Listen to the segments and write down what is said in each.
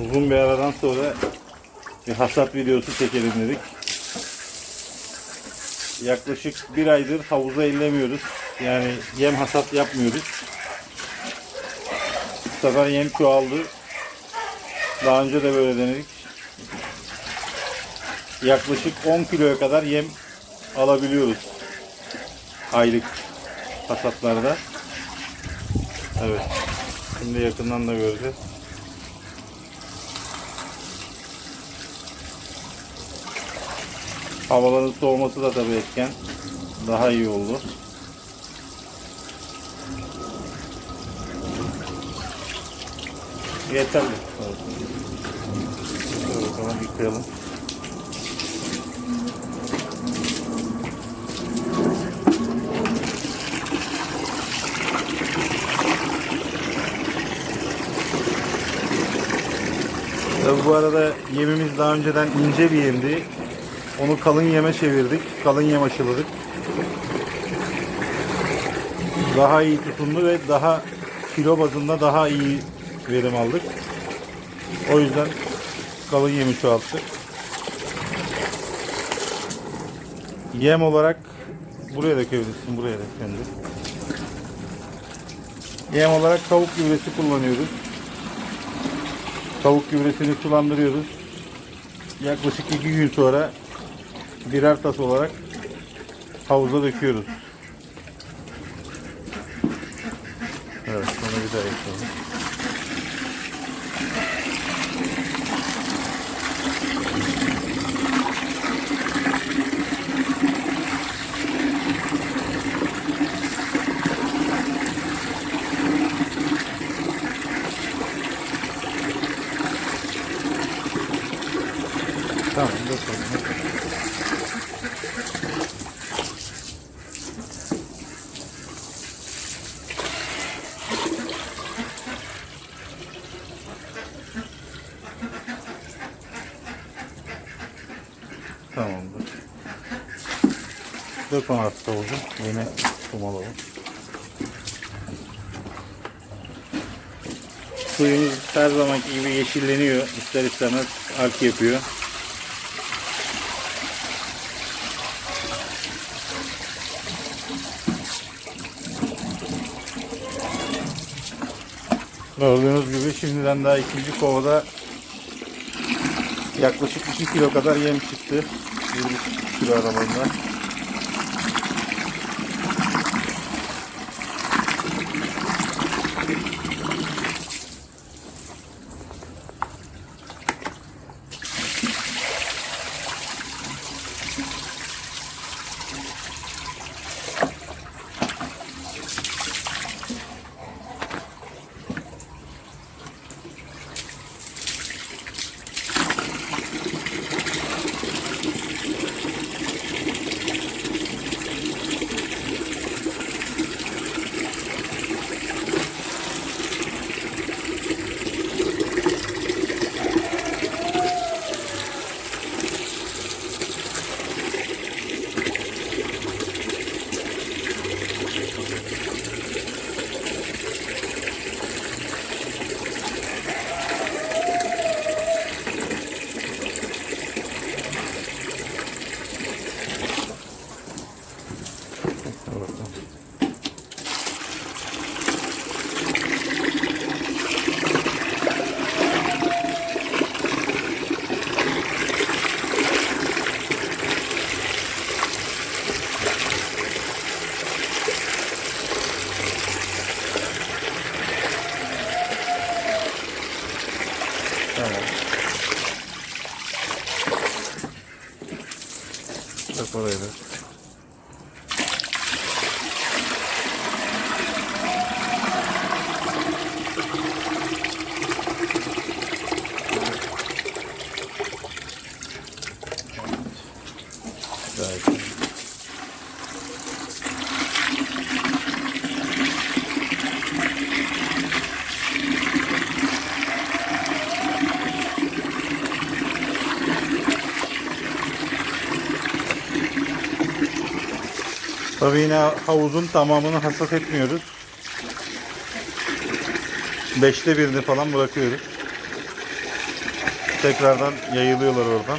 Uzun bir aradan sonra bir hasat videosu çekelim dedik. Yaklaşık bir aydır havuza ellemiyoruz. Yani yem hasat yapmıyoruz. Bu sefer yem çoğaldı. Daha önce de böyle denedik. Yaklaşık 10 kiloya kadar yem alabiliyoruz. Aylık hasatlarda. Evet. Şimdi yakından da göreceğiz. Havaların soğuması da tabii etken. Daha iyi oldu. Yeterli. Şöyle bakalım yıkayalım. Bu arada yemimiz daha önceden ince bir yemdi. Onu kalın yeme çevirdik. Kalın yem aşıladık. Daha iyi tutumlu ve daha kilo bazında daha iyi verim aldık. O yüzden kalın yemi çoğalttık. Yem olarak buraya dökebilirsin. Buraya da kendi. Yem olarak tavuk gübresi kullanıyoruz. Tavuk gübresini sulandırıyoruz. Yaklaşık iki gün sonra birer tas olarak havuza döküyoruz. Evet, sonra bir daha yapalım. Tamam, dökelim. Tamamdır. Dök onu artık havuza. Yine kum alalım. Suyumuz her zamanki gibi yeşilleniyor. İster istemez ark yapıyor. Gördüğünüz gibi şimdiden daha ikinci kovada yaklaşık 2 kilo kadar yem çıktı. 1,5 kilo aralığında. Tabii yine havuzun tamamını hasat etmiyoruz. Beşte birini falan bırakıyoruz. tekrardan yayılıyorlar oradan.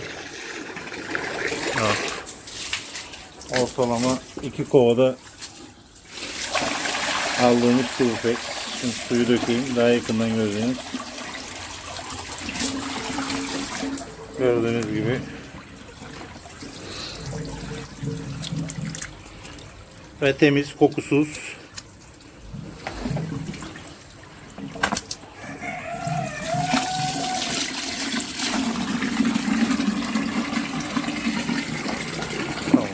Evet. Ortalama iki kovada aldığımız turpek. Şimdi suyu dökeyim daha yakından göreceğiniz. Gördüğünüz gibi ve temiz, kokusuz. Tamam.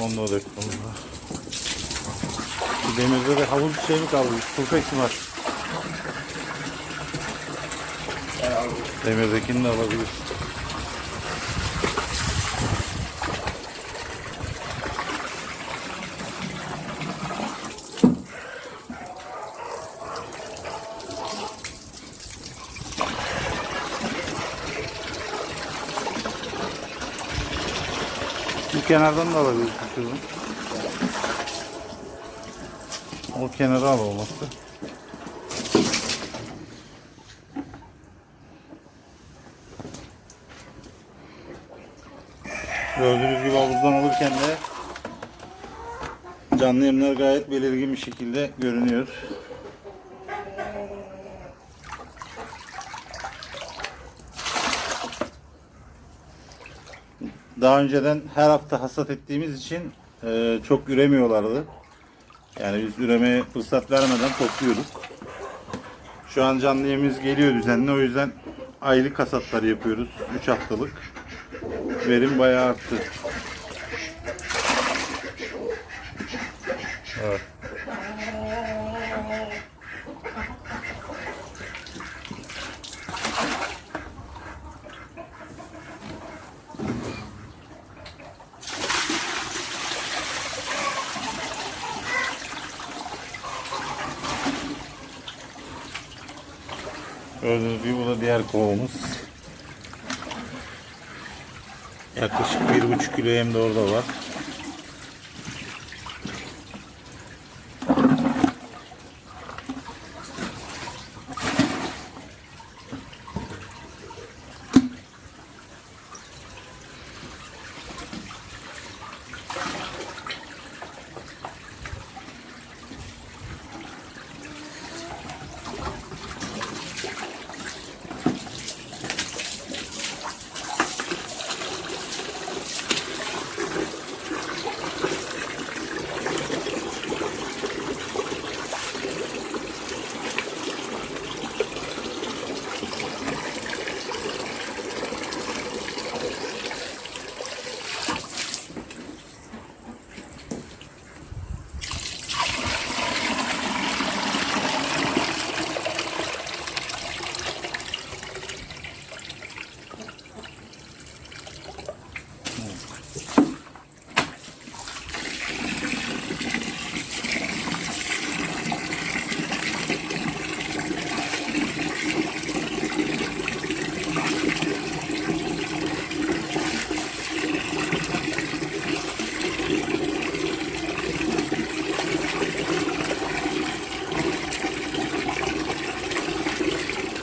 Onu da döktüm. Demirde de havuz şey mi kaldı? Mi var? Demirdekini de alabiliriz. Bu kenardan da alabiliriz şunu. O kenara al olmazsa. Gördüğünüz gibi havuzdan alırken de canlı yemler gayet belirgin bir şekilde görünüyor. Daha önceden her hafta hasat ettiğimiz için e, çok üremiyorlardı. Yani biz üremeye fırsat vermeden topluyorduk. Şu an canlı yemimiz geliyor düzenli. O yüzden aylık hasatlar yapıyoruz. 3 haftalık. Verim bayağı arttı. Evet. Gördüğünüz gibi bu da diğer kovamız. Yaklaşık bir buçuk kilo yem de orada var.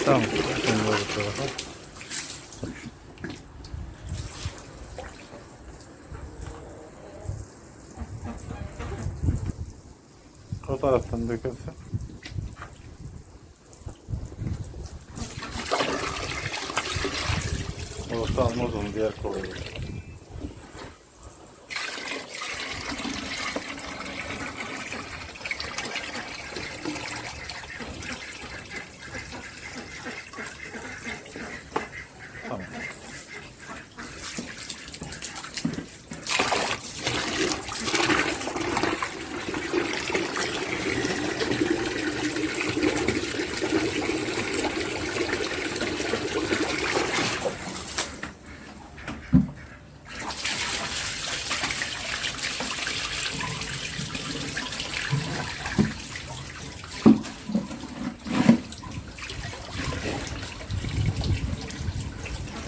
Tamam. Şimdi bu tarafa. O taraftan dökersen. Orta almaz onu diğer kolay.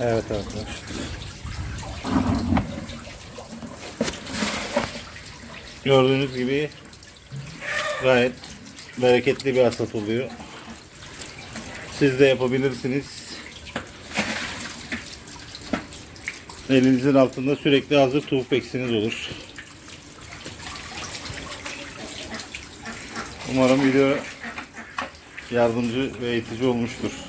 Evet arkadaşlar. Gördüğünüz gibi gayet bereketli bir hasat oluyor. Siz de yapabilirsiniz. Elinizin altında sürekli hazır toolpacks'iniz olur. Umarım video yardımcı ve eğitici olmuştur.